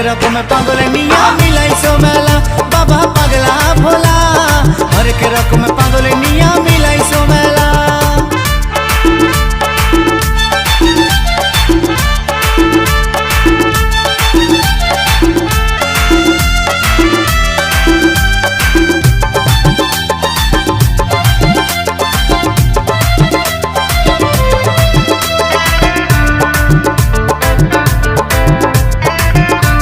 রকম পাগল নিয়া মিলাইছো মেলা বাবা পাগলা ভোলা হরেক রকম পাগল নিয়া মিলাইছো মেলা